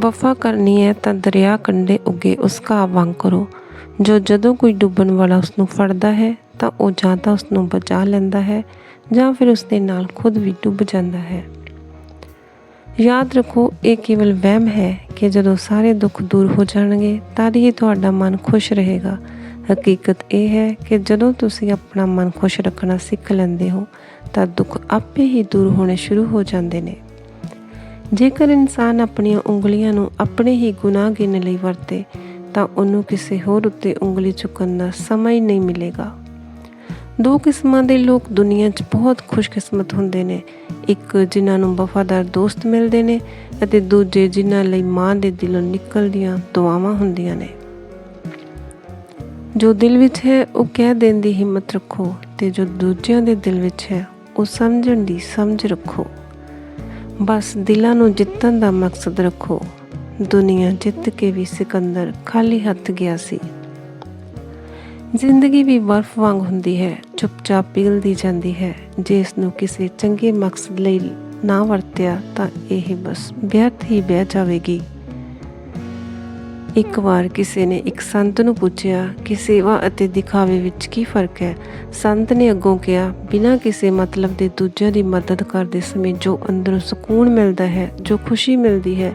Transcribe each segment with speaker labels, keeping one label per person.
Speaker 1: ਵਫਾ ਕਰਨੀ ਹੈ ਤਾਂ ਦਰਿਆ ਕੰਢੇ ਉੱਗੇ ਉਸ ਘਾਹ ਵਾਂਗ ਕਰੋ, ਜੋ ਜਦੋਂ ਕੋਈ ਡੁੱਬਣ ਵਾਲਾ ਉਸ ਨੂੰ ਫੜਦਾ ਹੈ, ਤਾਂ ਉਹ ਜਾਂ ਤਾਂ ਉਸ ਨੂੰ ਬਚਾ ਲੈਂਦਾ ਹੈ, ਜਾਂ ਫਿਰ ਉਸ ਦੇ ਨਾਲ ਖੁਦ ਵੀ ਡੁੱਬ ਜਾਂਦਾ ਹੈ। ਯਾਦ ਰੱਖੋ, ਇਹ ਕੇਵਲ ਵਹਿਮ ਹੈ ਕਿ ਜਦੋਂ ਸਾਰੇ ਦੁੱਖ ਦੂਰ ਹੋ ਜਾਣਗੇ ਤਦ ਹੀ ਤੁਹਾਡਾ ਮਨ ਖੁਸ਼ ਰਹੇਗਾ। ਹਕੀਕਤ ਇਹ ਹੈ ਕਿ ਜਦੋਂ ਤੁਸੀਂ ਆਪਣਾ ਮਨ ਖੁਸ਼ ਰੱਖਣਾ ਸਿੱਖ ਲੈਂਦੇ ਹੋ, ਤਾਂ ਦੁੱਖ ਆਪੇ ਹੀ ਦੂਰ ਹੋਣੇ ਸ਼ੁਰੂ ਹੋ ਜਾਂਦੇ ਨੇ। ਜੇਕਰ ਇਨਸਾਨ ਆਪਣੀਆਂ ਉਂਗਲੀਆਂ ਨੂੰ ਆਪਣੇ ਹੀ ਗੁਨਾਹ ਗਿਣ ਲਈ ਵਰਤੇ, ਤਾਂ ਉਹਨੂੰ ਕਿਸੇ ਹੋਰ ਉੱਤੇ ਉਂਗਲੀ ਚੁੱਕਣ ਦਾ ਸਮਾਂ ਹੀ ਨਹੀਂ ਮਿਲੇਗਾ। ਦੋ ਕਿਸਮਾਂ ਦੇ ਲੋਕ ਦੁਨੀਆ 'ਚ ਬਹੁਤ ਖੁਸ਼ਕਿਸਮਤ ਹੁੰਦੇ ਨੇ। ਇੱਕ ਜਿਨ੍ਹਾਂ ਨੂੰ ਵਫਾਦਾਰ ਦੋਸਤ ਮਿਲਦੇ ਨੇ ਅਤੇ ਦੂਜੇ ਜਿਨ੍ਹਾਂ ਲਈ ਮਾਂ ਦੇ ਦਿਲੋਂ ਨਿਕਲਦੀਆਂ ਦੁਆਵਾਂ ਹੁੰਦੀਆਂ ਨੇ। ਜੋ ਦਿਲ ਵਿੱਚ ਹੈ, ਉਹ ਕਹਿ ਦੇਣ ਦੀ ਹਿੰਮਤ ਰੱਖੋ ਤੇ ਜੋ ਦੂਜਿਆਂ ਦੇ ਦਿਲ ਵਿੱਚ ਹੈ, ਉਹ ਸਮਝਣ ਦੀ ਸਮਝ ਰੱਖੋ। ਬਸ ਦਿਲਾਂ ਨੂੰ ਜਿੱਤਣ ਦਾ ਮਕਸਦ ਰੱਖੋ। ਦੁਨੀਆ ਜਿੱਤ ਕੇ ਵੀ ਸਿਕੰਦਰ ਖਾਲੀ ਹੱਥ ਗਿਆ ਸੀ। ਜ਼ਿੰਦਗੀ ਵੀ ਬਰਫ਼ ਵਾਂਗ ਹੁੰਦੀ ਹੈ, ਚੁੱਪਚਾਪ ਪਿਘਲਦੀ ਜਾਂਦੀ ਹੈ। ਜੇ ਇਸ ਨੂੰ ਕਿਸੇ ਚੰਗੇ ਮਕਸਦ ਲਈ ਨਾ ਵਰਤਿਆ ਤਾਂ ਇਹ ਬਸ ਵਿਅਰਥ ਹੀ ਬਹਿ ਜਾਵੇਗੀ। ਇੱਕ ਵਾਰ ਕਿਸੇ ਨੇ ਇੱਕ ਸੰਤ ਨੂੰ ਪੁੱਛਿਆ ਕਿ ਸੇਵਾ ਅਤੇ ਦਿਖਾਵੇ ਵਿੱਚ ਕੀ ਫ਼ਰਕ ਹੈ, ਸੰਤ ਨੇ ਅੱਗੋਂ ਕਿਹਾ, ਬਿਨਾਂ ਕਿਸੇ ਮਤਲਬ ਦੇ ਦੂਜਿਆਂ ਦੀ ਮਦਦ ਕਰਦੇ ਸਮੇਂ ਜੋ ਅੰਦਰੋਂ ਸਕੂਨ ਮਿਲਦਾ ਹੈ, ਜੋ ਖੁਸ਼ੀ ਮਿਲਦੀ ਹੈ,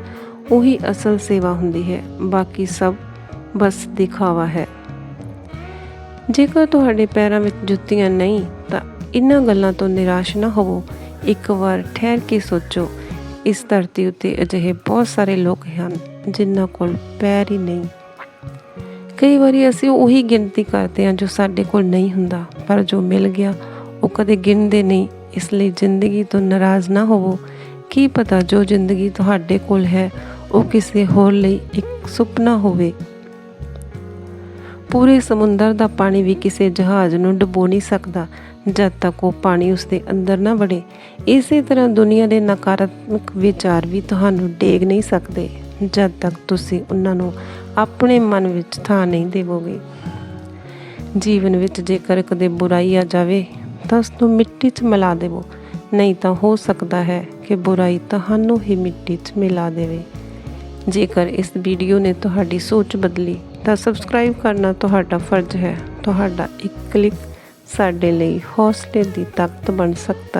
Speaker 1: ਉਹੀ ਅਸਲ ਸੇਵਾ ਹੁੰਦੀ ਹੈ, ਬਾਕੀ ਸਭ ਬਸ ਦਿਖਾਵਾ ਹੈ। ਜੇਕਰ ਤੁਹਾਡੇ ਪੈਰਾਂ ਵਿੱਚ ਜੁੱਤੀਆਂ ਨਹੀਂ, ਤਾਂ ਇਹਨਾਂ ਗੱਲਾਂ ਤੋਂ ਨਿਰਾਸ਼ ਨਾ ਹੋਵੋ। ਇੱਕ ਵਾਰ ਠਹਿਰ ਕੇ ਸੋਚੋ, ਇਸ ਧਰਤੀ ਉੱਤੇ ਅਜਿਹੇ ਬਹੁਤ ਸਾਰੇ ਲੋਕ ਹਨ। ਜਿਨ੍ਹਾਂ ਕੋਲ ਪੈਰ ਹੀ ਨਹੀਂ। ਕਈ ਵਾਰੀ ਅਸੀਂ ਉਹੀ ਗਿਣਤੀ ਕਰਦੇ ਹਾਂ ਜੋ ਸਾਡੇ ਕੋਲ ਨਹੀਂ ਹੁੰਦਾ, ਪਰ ਜੋ ਮਿਲ ਗਿਆ, ਉਹ ਕਦੇ ਗਿਣਦੇ ਨਹੀਂ। ਇਸ ਲਈ ਜ਼ਿੰਦਗੀ ਤੋਂ ਨਾਰਾਜ਼ ਨਾ ਹੋਵੋ। ਕੀ ਪਤਾ ਜੋ ਜ਼ਿੰਦਗੀ ਤੁਹਾਡੇ ਕੋਲ ਹੈ, ਉਹ ਕਿਸੇ ਹੋਰ ਲਈ ਇੱਕ ਸੁਪਨਾ ਹੋਵੇ। ਪੂਰੇ ਸਮੁੰਦਰ ਦਾ ਪਾਣੀ ਵੀ ਕਿਸੇ ਜਹਾਜ਼ ਨੂੰ ਡੁਬੋ ਨਹੀਂ ਸਕਦਾ, ਜਦ ਤੱਕ ਉਹ ਪਾਣੀ ਉਸ ਦੇ ਅੰਦਰ ਨਾ ਵੜੇ। ਇਸੇ ਤਰ੍ਹਾਂ ਦੁਨੀਆ ਦੇ ਨਕਾਰਾਤਮਕ ਵਿਚਾਰ ਵੀ ਤੁਹਾਨੂੰ ਡੇਗ ਨਹੀਂ ਸਕਦੇ। ਜਦ ਤੱਕ ਤੁਸੀਂ ਉਹਨਾਂ ਨੂੰ ਆਪਣੇ ਮਨ ਵਿੱਚ ਥਾਂ ਨਹੀਂ ਦੇਵੋਗੇ। ਜੀਵਨ ਵਿੱਚ ਜੇਕਰ ਕਦੇ ਬੁਰਾਈ ਆ ਜਾਵੇ, ਤਾਂ ਉਸ ਨੂੰ ਮਿੱਟੀ 'ਚ ਮਿਲਾ ਦੇਵੋ। ਨਹੀਂ ਤਾਂ ਹੋ ਸਕਦਾ ਹੈ ਕਿ ਬੁਰਾਈ ਤੁਹਾਨੂੰ ਹੀ ਮਿੱਟੀ 'ਚ ਮਿਲਾ ਦੇਵੇ। ਜੇਕਰ ਇਸ ਵੀਡੀਓ ਨੇ ਤੁਹਾਡੀ ਸੋਚ ਬਦਲੀ, ਤਾਂ ਸਬਸਕ੍ਰਾਈਬ ਕਰਨਾ ਤੁਹਾਡਾ ਫਰਜ਼ ਹੈ। ਤੁਹਾਡਾ ਇੱਕ ਕਲਿੱਕ ਸਾਡੇ ਲਈ ਹੌਸਲੇ ਦੀ ਤਾਕਤ ਬਣ ਸਕਦਾ ਹੈ।